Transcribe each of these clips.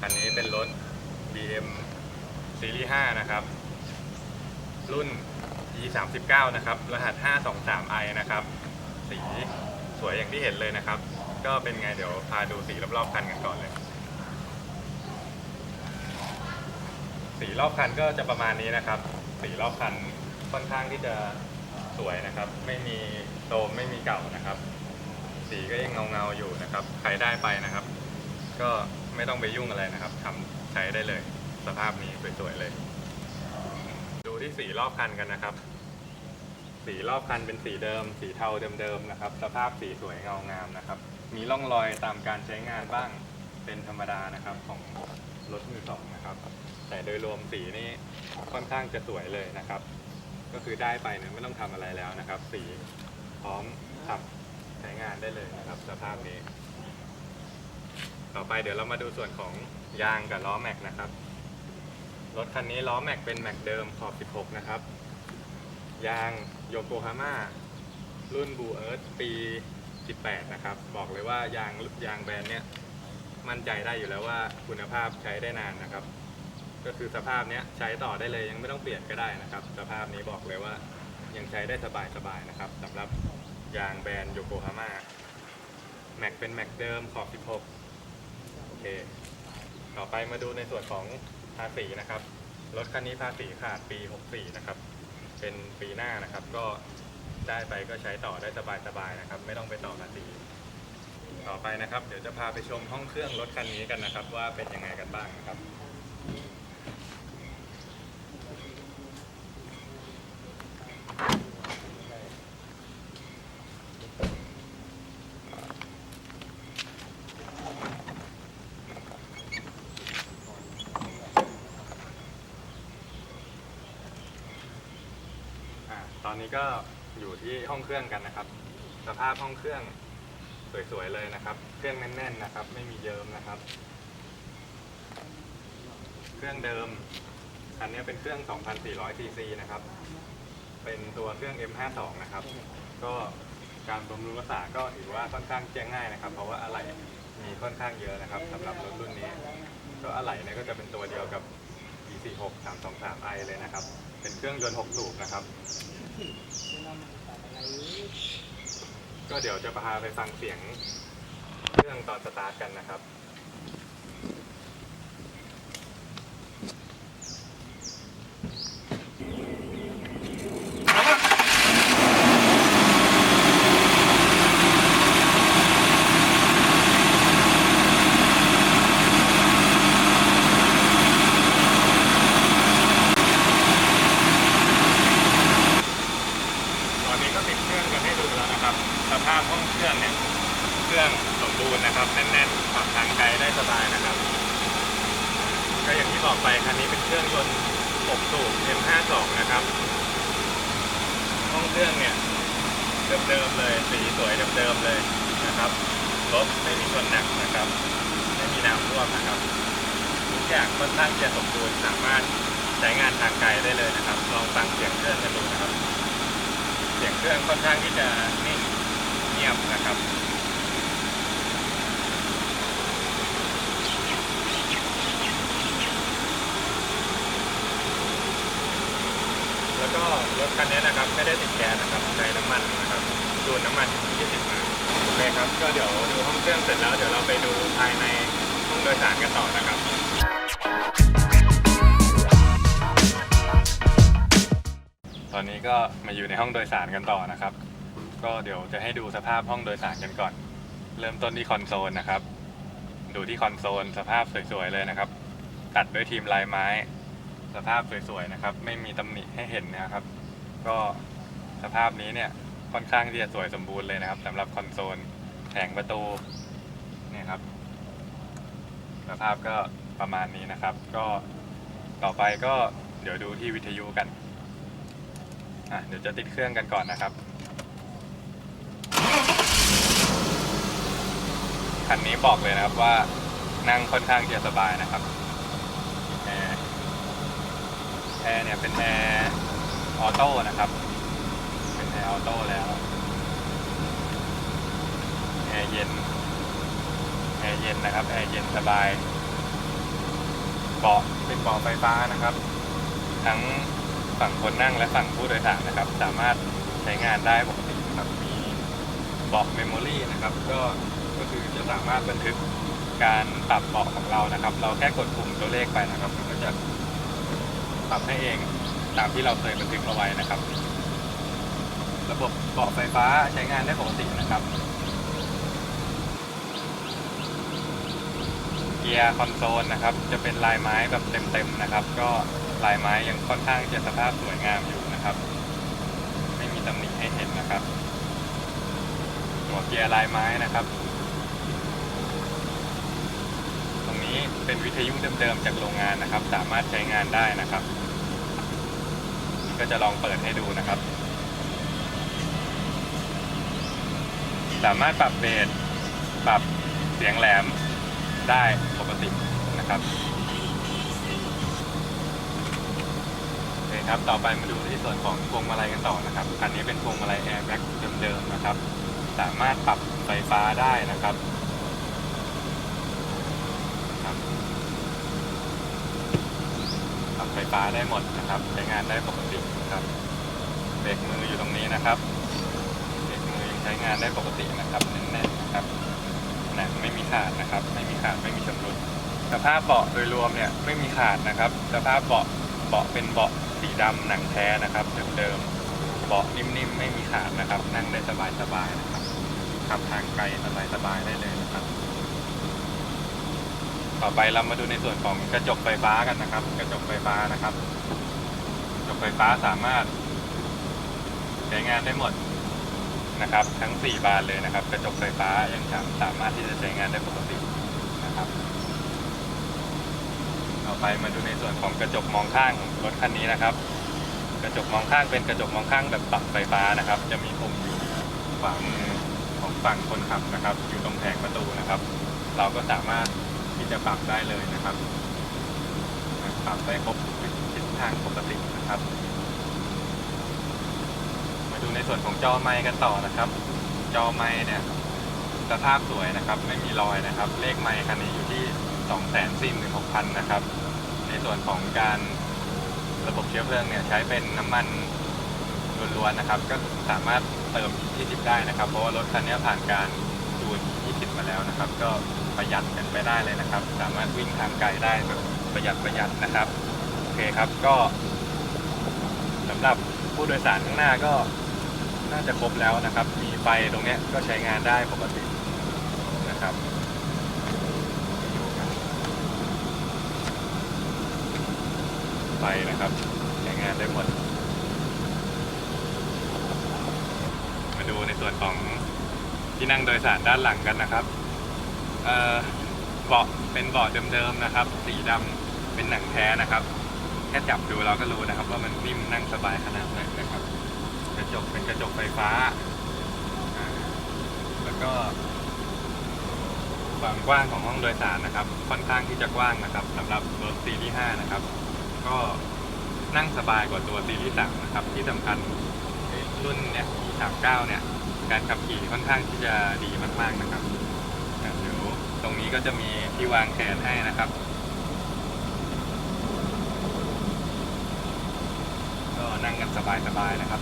คันนี้เป็นรถ BM ซีรีส์5นะครับ รุ่น E39 นะครับ รหัส 523i นะครับ สีสวยอย่างที่เห็นเลยนะครับ ก็เป็นไงเดี๋ยวพาดูสีรอบๆคันกันก่อนเลย สีรอบคันก็จะประมาณนี้นะครับ สีรอบคันค่อนข้างที่จะสวยนะครับ ไม่มีโทรมไม่มีเก่านะครับ สีก็ยังเงาๆอยู่นะครับ ใครได้ไปนะครับ ก็ ไม่ต้องไปยุ่งอะไรนะครับทำใช้ได้เลย สภาพนี้สวยๆเลย ดูที่สีรอบคันกันนะครับ สีรอบคันเป็นสีเดิม สีเทาเดิมๆนะครับ สภาพสีสวยเงางามนะครับ มีร่องรอยตามการใช้งานบ้างเป็นธรรมดานะครับของรถมือสองนะครับ แต่โดยรวมสีนี่ค่อนข้างจะสวยเลยนะครับ ก็คือได้ไปเนี่ยไม่ต้องทำอะไรแล้วนะครับ สีพร้อมขับใช้งานได้เลยนะครับ สภาพนี้ ต่อไปเดี๋ยวเรามาดูส่วนของยางกับล้อแม็กนะครับ รถคันนี้ล้อแม็กเป็นแม็กเดิมขอบ 16 นะครับ ยางโยโกฮาม่ารุ่นบูเอิร์ธปี 18 นะครับ บอกเลยว่ายางยางแบรนด์เนี้ยมั่นใจได้อยู่แล้วว่าคุณภาพใช้ได้นานนะครับ ก็คือสภาพเนี้ยใช้ต่อได้เลยยังไม่ต้องเปลี่ยนก็ได้นะครับ สภาพนี้บอกเลยว่ายังใช้ได้สบายๆนะครับสำหรับยางแบรนด์โยโกฮาม่าแม็กเป็นแม็กเดิมขอบ 16 เค ต่อไปมาดูในส่วนของภาษีนะครับ รถคันนี้ภาษีขาดปี 64 นะครับ เป็นปีหน้านะครับ ก็ได้ไปก็ใช้ต่อได้สบายๆนะครับ ไม่ต้องไปต่อภาษี ต่อไปนะครับ เดี๋ยวจะพาไปชมห้องเครื่องรถคันนี้กันนะครับ ว่าเป็นยังไงกันบ้างนะครับ ตอนนี้ก็อยู่ที่ห้องเครื่องกันนะครับ สภาพห้องเครื่องสวยๆเลยนะครับ เครื่องแน่นๆนะครับ ไม่มีเยิ้มนะครับ เครื่องเดิมคันนี้เป็นเครื่อง 2,400 cc นะครับ เป็นตัวเครื่อง M52 นะครับ ก็การบำรุงรักษาก็ถือว่าค่อนข้างแจ้งง่ายนะครับ เพราะว่าอะไหล่มีค่อนข้างเยอะนะครับสำหรับรถรุ่นนี้ ก็อะไหล่เนี่ยก็จะเป็นตัวเดียวกับ 4 6 323i เลยนะครับ เป็นเครื่องยนต์ 6 สูบนะครับ ก็เดี๋ยวจะพาไปฟังเสียงเครื่องตอนสตาร์ทกันนะครับ ตอนนี้ก็ติดเครื่องกันให้ดูแล้วนะครับ สภาพห้องเครื่องเนี่ย เค รื่องสมบูรณ์นะครับแน่นๆขับทางไกลได้สบายนะครับ ก็อย่างที่บอกไปคันนี้เป็นเครื่องยนต์6สูบ M52 นะครับห้องเครื่องเนี่ยเดิมๆเลยสีสวยเดิมๆเลยนะครับรถไม่มีชนหนักนะครับ ไม่มีน้ำท่วมนะครับทุกอย่างค่อนข้างจะสมบูรณ์สามารถใช้งานทางไกลได้เลยนะครับ ลองฟังเสียงเครื่องกันดูนะครับ เสียงเครื่องค่อนข้างที่จะนิ่งเงียบนะครับ แล้วก็รถ คันนี้นะครับไม่ได้ติดแก๊สนะครับใช้น้ำมันนะครับดูน้ำมัน 20 มาโอเคครับก็เดี๋ยวดูห้องเครื่องเสร็จแล้วเดี๋ยวเราไปดูภายในห้องโดยสารกันต่อนะครับ ตอนนี้ก็มาอยู่ในห้องโดยสารกันต่อนะครับ ก็เดี๋ยวจะให้ดูสภาพห้องโดยสารกันก่อน เริ่มต้นที่คอนโซลนะครับ ดูที่คอนโซลสภาพสวยๆเลยนะครับ ตัดด้วยทีมลายไม้ สภาพสวยๆนะครับ ไม่มีตำหนิให้เห็นนะครับ ก็สภาพนี้เนี่ยค่อนข้างที่จะสวยสมบูรณ์เลยนะครับสำหรับคอนโซลแผงประตูเนี่ยครับ สภาพก็ประมาณนี้นะครับ ก็ต่อไปก็เดี๋ยวดูที่วิทยุกันอะเดี๋ยวจะติดเครื่องกันก่อนนะครับคันนี้บอกเลยนะครับว่านั่งค่อนข้างจะสบายนะครับแอร์แอร์เนี่ยเป็นแอร์ ออโต้นะครับ เป็นแอร์ออโต้แล้วแอร์เย็นแอร์เย็นนะครับแอร์เย็นสบายเบาะเป็นเบาะไฟฟ้านะครับ ทั้งฝั่งคนนั่งและฝั่งผู้โดยสารนะครับ สามารถใช้งานได้ปกตินะครับมีเบาะเมมโมรีนะครับ ก็ก็คือจะสามารถบันทึกการปรับเบาะของเรานะครับ เราแค่กดปุ่มตัวเลขไปนะครับมันก็จะปรับให้เอง ตามที่เราเคยบันทึกเอาไว้นะครับ ระบบเบาะไฟฟ้าใช้งานได้ปกตินะครับ เกียร์คอนโซลนะครับ จะเป็นลายไม้แบบเต็มๆนะครับ ก็ลายไม้ยังค่อนข้างจะสภาพสวยงามอยู่นะครับ ไม่มีตำหนิให้เห็นนะครับหัวเกียร์ลายไม้นะครับ ตรงนี้เป็นวิทยุเดิมๆจากโรงงานนะครับ สามารถใช้งานได้นะครับ ก็จะลองเปิดให้ดูนะครับ สามารถปรับเบสปรับเสียงแหลมได้ปกตินะครับโอเคครับ ต่อไปมาดูที่ส่วนของพวงมาลัยกันต่อนะครับ อันนี้เป็นพวงมาลัยแอร์แบ็กเดิมๆนะครับ สามารถปรับไฟฟ้าได้นะครับ ปรับไฟฟ้าได้หมดนะครับ ใช้งานได้ปกตินะครับเบรกมืออยู่ตรงนี้นะครับเบรกมือยังใช้งานได้ปกตินะครับแน่นๆนะครับหนังไม่มีขาดนะครับ ไม่มีขาดไม่มีชำรุดสภาพเบาะโดยรวมเนี่ยไม่มีขาดนะครับสภาพเบาะเบาะเป็นเบาะสีดำหนังแท้นะครับเดิมๆเบาะนิ่มๆ ไม่มีขาดนะครับ นั่งได้สบายๆนะครับขับทางไกลสบายๆได้เลยนะครับ ต่อไปเรามาดูในส่วนของกระจกไฟฟ้ากันนะครับ กระจกไฟฟ้านะครับ กระจกไฟฟ้าสามารถ ใช้งานได้หมดนะครับ ทั้ง 4 บานเลยนะครับ กระจกไฟฟ้ายังสามสามารถที่จะใช้งานได้ปกตินะครับต่อไปมาดูในส่วนของกระจกมองข้างของรถคันนี้นะครับ กระจกมองข้างเป็นกระจกมองข้างแบบปรับไฟฟ้านะครับ จะมีปุ่มอยู่ขวามือของฝั่งคนขับนะครับ อยู่ตรงแผงประตูนะครับ เราก็สามารถ ที่จะปรับได้เลยนะครับ ปรับได้ครบทิศทางปกตินะครับ มาดูในส่วนของจอไมค์กันต่อนะครับ จอไมค์เนี่ยสภาพสวยนะครับ ไม่มีรอยนะครับ เลขไมค์คันนี้อยู่ที่ 2 4 6 0 0 0 นะครับ ในส่วนของการระบบเชื้อเพลิงเนี่ยใช้เป็นน้ำมันล้วนๆนะครับ ก็สามารถเติม 20 ได้นะครับ เพราะว่ารถคันนี้ผ่านการจูน 20 มาแล้วนะครับ ก็ ประหยัดกันไปได้เลยนะครับ สามารถวิ่งทางไกลได้แบบประหยัดประหยัดนะครับ โอเคครับก็สำหรับผู้โดยสารข้างหน้าก็น่าจะครบแล้วนะครับ มีไฟตรงนี้ก็ใช้งานได้ปกตินะครับไฟนะครับใช้งานได้หมด มาดูในส่วนของที่นั่งโดยสารด้านหลังกันนะครับ เบาะเป็นเบาะเดิมๆนะครับ สีดำเป็นหนังแท้นะครับ แค่จับดูเราก็รู้นะครับ ว่ามันนิ่มนั่งสบายขนาดไหนนะครับกระจกเป็นกระจกไฟฟ้า แล้วก็ความกว้างของห้องโดยสารนะครับ ค่อนข้างที่จะกว้างนะครับสำหรับรถซีรีส์5นะครับ ก็นั่งสบายกว่าตัวซีรีส์3นะครับ ที่สำคัญรุ่นเนี้ย39เนี่ยการขับขี่ค่อนข้างที่จะดีมากๆนะครับอะเดี๋ยวตรง นี้ก็จะมีที่วางแขนให้นะครับ ก็นั่งกันสบายๆนะครับ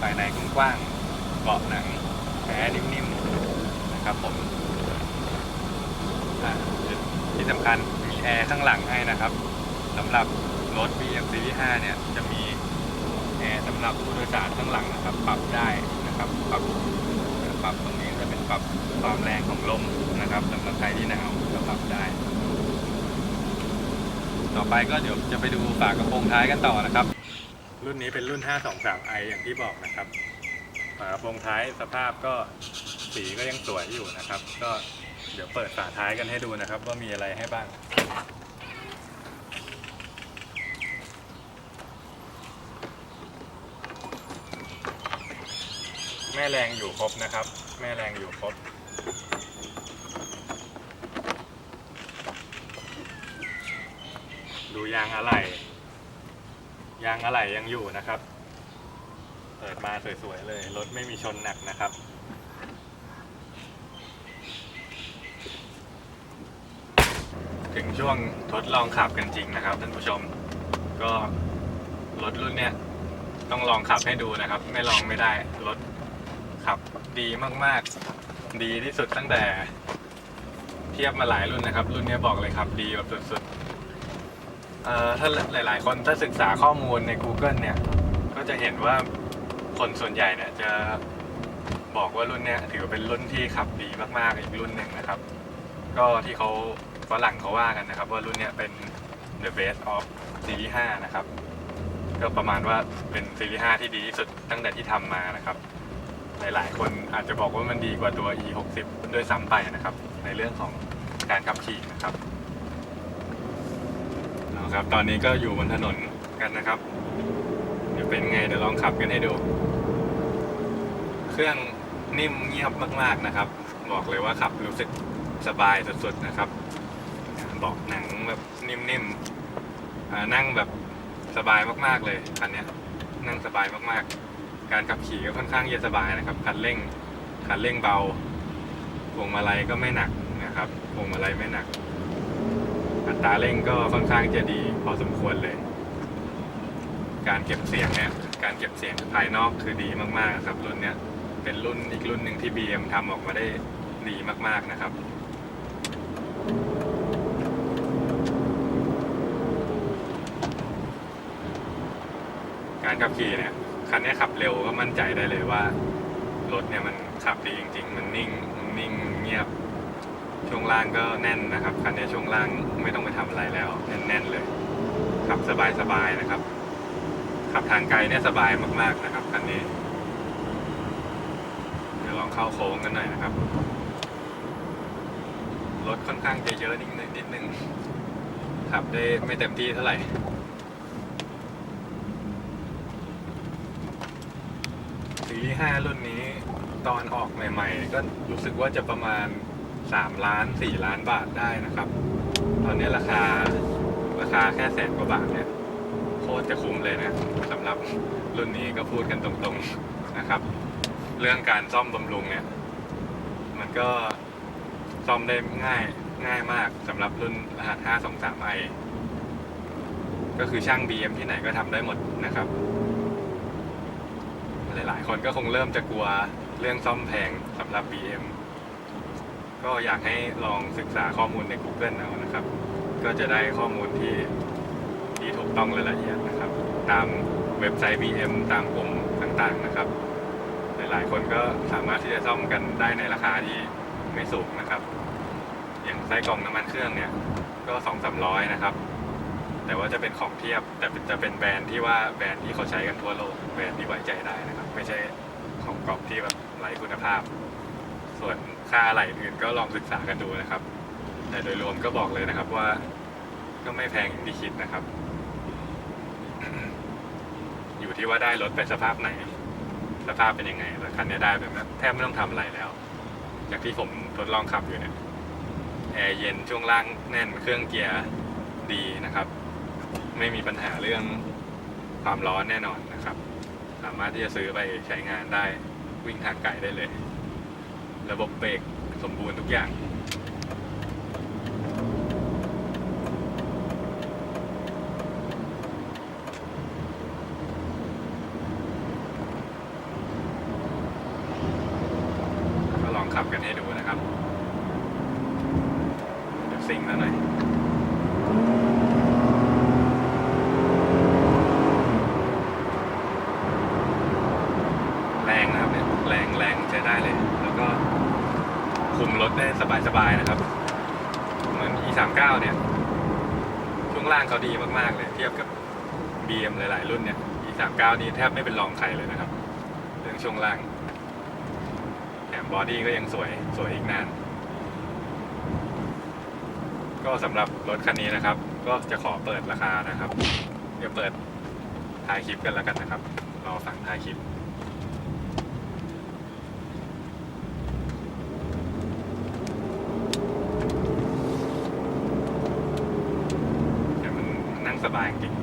ภายในกว้างๆเบาะหนังแผลนิ่มๆนะครับผมอะที่สำคัญมีแอร์ข้างหลังให้นะครับสำหรับรถ BM Series 5เนี่ยจะมีแอร์สำหรับผู้โดยสารข้างหลังนะครับ ปรับได้นะครับ ปรับปรับตรงนี้จะเป็นปรับความแรงของลม นะครับสำหรับใครที่หนาวก็ปรับได้ ต่อไปก็เดี๋ยวจะไปดูฝากระโปรงท้ายกันต่อนะครับ รุ่นนี้เป็นรุ่น 523i อย่างที่บอกนะครับฝากระโปรงท้ายสภาพก็สีก็ยังสวยอยู่นะครับ ก็เดี๋ยวเปิดฝาท้ายกันให้ดูนะครับ ว่ามีอะไรให้บ้างแม่แรงอยู่ครบนะครับ แม่แรงอยู่ครบ ดูยางอะไรยางอะไรยังอยู่นะครับ เปิดมาสวยๆเลย รถไม่มีชนหนักนะครับ ถึงช่วงทดลองขับกันจริงนะครับท่านผู้ชม ก็รถรุ่นเนี้ยต้องลองขับให้ดูนะครับ ไม่ลองไม่ได้รถขับดีมากๆ ดีที่สุดตั้งแต่ เทียบมาหลายรุ่นนะครับ รุ่นนี้บอกเลยครับ ดีแบบสุด เอ่อถ้าหลายๆ คนถ้าศึกษาข้อมูลใน Google เนี่ย ก็จะเห็นว่าคนส่วนใหญ่เนี่ยจะบอกว่ารุ่นเนี้ยถือเป็นรุ่นที่ขับดีมากๆ อีกรุ่นหนึ่งนะครับ ก็ที่เขาฝรั่งเขาว่ากันนะครับ ว่ารุ่นเนี้ยเป็น the best of ซีรีส์5นะครับ ก็ประมาณว่าเป็นซีรีส์5ที่ดีที่สุดตั้งแต่ที่ทำมานะครับ หลายๆ คนอาจจะบอกว่ามันดีกว่าตัว e 6 0ด้วยซ้ำไปนะครับ ในเรื่องของการขับขี่นะครับ ครับ ตอนนี้ก็อยู่บนถนนกันนะครับ เดี๋ยวเป็นไงเดี๋ยวลองขับกันให้ดู เครื่องนิ่มเงียบมาก ๆนะครับ บอกเลยว่าขับรู้สึกสบายสุดๆนะครับเบอกหนังแบบนิ่มๆนั่งแบบสบายมากๆเลยคันนี้นั่งสบายมากๆ การขับขี่ก็ค่อนข้างจะสบายนะครับคันเร่งคันเร่งเบาพวงมาลัยก็ไม่หนักนะครับพวงมาลัยไม่หนัก อัตราเร่งก็ค่อนข้างจะดีพอสมควรเลย การเก็บเสียงเนี่ยการเก็บเสียงภายนอกคือดีมากๆครับรุ่นเนี้ยเป็นรุ่นอีกรุ่นหนึ่งที่ BM ทำออกมาได้ดีมากๆนะครับการขับขี่เนี่ยคันนี้ขับเร็วก็มั่นใจได้เลยว่า รถเนี่ยมันขับดีจริง ๆ มันนิ่งมันนิ่งเงียบ ช่วงล่างก็แน่นนะครับคันนี้ช่วงล่างไม่ต้องไปทำอะไรแล้วแน่นๆเลยขับสบายๆนะครับ ขับทางไกลเนี่ยสบายมากๆนะครับคันนี้เดี๋ยวลองเข้าโค้งกันหน่อยนะครับรถค่อนข้างจะเยอะนิดนึงนิดนึงขับได้ไม่เต็มที่เท่าไหร่ซีรีส์5รุ่นนี้ตอนออกใหม่ ๆ ก็รู้สึกว่าจะประมาณ 3 ล้าน 4 ล้านบาทได้นะครับ ตอนนี้ราคาราคาแค่แสนกว่าบาทเนี่ยโคตรจะคุ้มเลยนะสำหรับรุ่นนี้ก็พูดกันตรงๆนะครับ เรื่องการซ่อมบำรุงเนี่ย มันก็ซ่อมได้ง่ายง่ายมากสำหรับรุ่นรหัส 523i ก็คือช่าง BM ที่ไหนก็ทำได้หมดนะครับ หลายๆ คนก็คงเริ่มจะกลัวเรื่องซ่อมแพงสำหรับ BM ก็อยากให้ลองศึกษาข้อมูลใน Google เอานะครับ ก็จะได้ข้อมูลที่ที่ถูกต้องและละเอียดนะครับ ตามเว็บไซต์ BM ตามกลุ่มต่างๆนะครับ หลายๆคนก็สามารถที่จะซ่อมกันได้ในราคาที่ไม่สูงนะครับ อย่างไส้กรองน้ำมันเครื่องเนี่ยก็สองสามร้อยนะครับ แต่ว่าจะเป็นของเทียบแต่จะเป็นแบรนด์ที่ว่าแบรนด์ที่เขาใช้กันทั่วโลกแบรนด์ที่ไว้ใจได้นะครับ ไม่ใช่ของกรอบที่แบบไร้คุณภาพ ส่วน ค่าอะไรอื่นก็ลองศึกษากันดูนะครับ แต่โดยรวมก็บอกเลยนะครับว่าก็ไม่แพงที่คิดนะครับ อยู่ที่ว่าได้รถไปสภาพไหน สภาพเป็นยังไงแต่คันนี้ได้แบบแทบไม่ต้องทำอะไรแล้ว จากที่ผมทดลองขับอยู่เนี่ยแอร์เย็นช่วงล่างแน่นเครื่องเกียร์ดีนะครับ ไม่มีปัญหาเรื่องความร้อนแน่นอนนะครับ สามารถที่จะซื้อไปใช้งานได้วิ่งทางไกลได้เลย ระบบเบรกสมบูรณ์ทุกอย่าง ก็ลองขับกันให้ดูนะครับ เดี๋ยวซิงแล้วหน่อย แรงนะครับเนี่ยแรงแรงใช้ได้เลย แล้วก็คุมรถ ได้สบายๆนะครับ เหมือน E39 เนี่ย ช่วงล่างเขาดีมากๆเลย เทียบกับ BM หลายๆ รุ่นเนี่ย E39 นี่แทบไม่เป็นรองใครเลยนะครับ เรื่องช่วงล่างแถมบอดี้ก็ยังสวยสวยอีกนาน ก็สำหรับรถคันนี้นะครับ ก็จะขอเปิดราคานะครับ เดี๋ยวเปิดท้ายคลิปกันแล้วกันนะครับ รอฟังท้ายคลิป แต่มันนั่งสบายจริง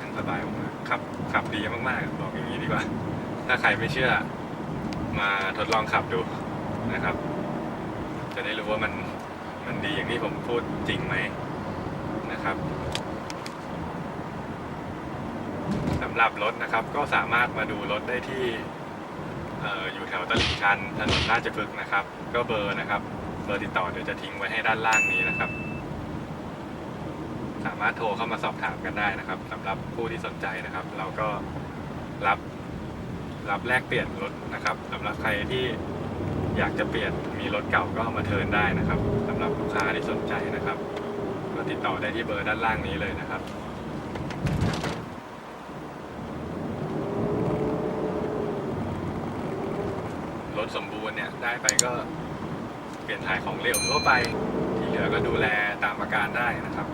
นั่งสบายมากๆขับขับดีมากๆ บอกอย่างนี้ดีกว่า ถ้าใคร ไม่เชื่อ มาทดลองขับดูนะครับ จะได้รู้ว่ามันมันดีอย่างที่ผมพูดจริงไหมนะครับสำหรับรถนะครับก็สามารถมาดูรถได้ที่อออยู่แถวตลิ่งชันถนนราชพฤกษ์นะครับ ก็เบอร์นะครับเบอร์ติดต่อเดี๋ยวจะทิ้งไว้ให้ด้านล่างนี้นะครับ สามารถโทรเข้ามาสอบถามกันได้นะครับสำหรับผู้ที่สนใจนะครับ เราก็รับ รับแลกเปลี่ยนรถนะครับสำหรับใครที่อยากจะเปลี่ยนมีรถเก่าก็มาเทินได้นะครับสำหรับลูกค้าที่สนใจนะครับ ก็ติดต่อได้ที่เบอร์ด้านล่างนี้เลยนะครับรถสมบูรณ์เนี่ยได้ไปก็เปลี่ยนถ่ายของเหลวทั่วไปที่เหลือก็ดูแลตามอาการได้นะครับ